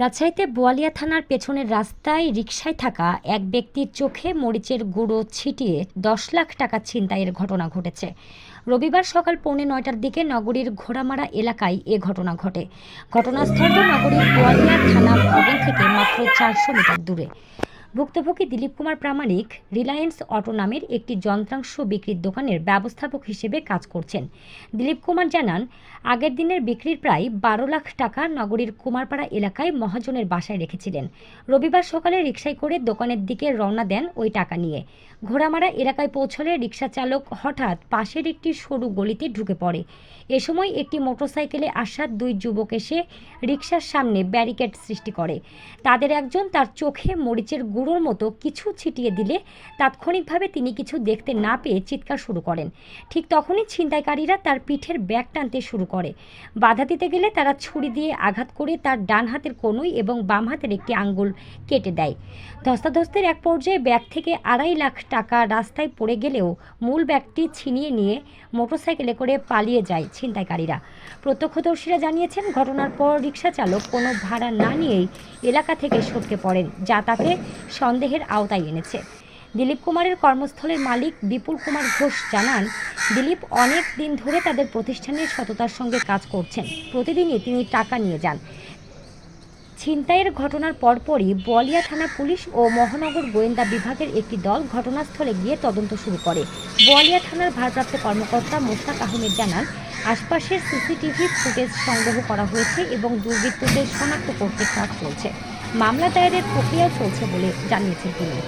রাজশাহীতে বোয়ালিয়া থানার পেছনের রাস্তায় রিকশায় থাকা এক ব্যক্তির চোখে মরিচের গুঁড়ো ছিটিয়ে দশ লাখ টাকা ছিনতাইয়ের ঘটনা ঘটেছে। রবিবার সকাল পৌনে নয়টার দিকে নগরীর ঘোড়ামারা এলাকায় এ ঘটনা ঘটে। ঘটনাস্থলটি নগরীর বোয়ালিয়া থানা ভবন থেকে মাত্র চারশো মিটার দূরে। ভুক্তভোগী দিলীপ কুমার প্রামাণিক রিলায়েন্স অটো নামের একটি যন্ত্রাংশ বিক্রির দোকানের ব্যবস্থাপক হিসেবে কাজ করছেন। দিলীপ কুমার জানান, আগের দিনের বিক্রির প্রায় বারো লাখ টাকা নগরীর কুমারপাড়া এলাকায় মহাজনের বাসায় রেখেছিলেন। রবিবার সকালে রিকশায় করে দোকানের দিকে রওনা দেন ওই টাকা নিয়ে। ঘোড়ামারা এলাকায় পৌঁছলে রিকশা চালক হঠাৎ পাশের একটি সরু গলিতে ঢুকে পড়ে। এ সময় একটি মোটরসাইকেলে আসা দুই যুবক এসে রিকশার সামনে ব্যারিকেড সৃষ্টি করে। তাদের একজন তার চোখে মরিচের গুঁড়োর মতো কিছু ছিটিয়ে দিলে তাৎক্ষণিকভাবে তিনি কিছু দেখতে না পেয়ে চিৎকার শুরু করেন। ঠিক তখনই ছিনতাইকারীরা তার পিঠের ব্যাগ টানতে শুরু করে। বাধা দিতে গেলে তারা ছুরি দিয়ে আঘাত করে তার ডান হাতের কনুই এবং বাম হাতের একটি আঙ্গুল কেটে দেয়। ধস্তাধস্তের এক পর্যায়ে ব্যাগ থেকে আড়াই লাখ টাকা রাস্তায় পড়ে গেলেও মূল ব্যাগটি ছিনিয়ে নিয়ে মোটরসাইকেলে করে পালিয়ে যায় ছিনতাইকারীরা। প্রত্যক্ষদর্শীরা জানিয়েছেন, ঘটনার পর রিক্সা চালক কোনো ভাড়া না নিয়েই এলাকা থেকে সটকে পড়েন, যা তাকে সন্দেহের আওতায় এনেছে। দিলীপ কুমারের কর্মস্থলের মালিক বিপুল কুমার ঘোষ জানান, দিলীপ অনেক দিন ধরে তাদের প্রতিষ্ঠানের সততার সঙ্গে কাজ করছেন। প্রতিদিনই তিনি টাকা নিয়ে যান। ছিনতাইয়ের ঘটনার পরপরই বলিয়া থানা পুলিশ ও মহানগর গোয়েন্দা বিভাগের একটি দল ঘটনাস্থলে গিয়ে তদন্ত শুরু করে। বলিয়া থানার ভারপ্রাপ্ত কর্মকর্তা মোশতাক আহমেদ জানান, আশপাশের সিসিটিভি ফুটেজ সংগ্রহ করা হয়েছে এবং দুর্বৃত্তদের শনাক্ত করতে কাজ চলছে। মামলা দায়েরের প্রক্রিয়া চলছে বলে জানিয়েছেন তিনি।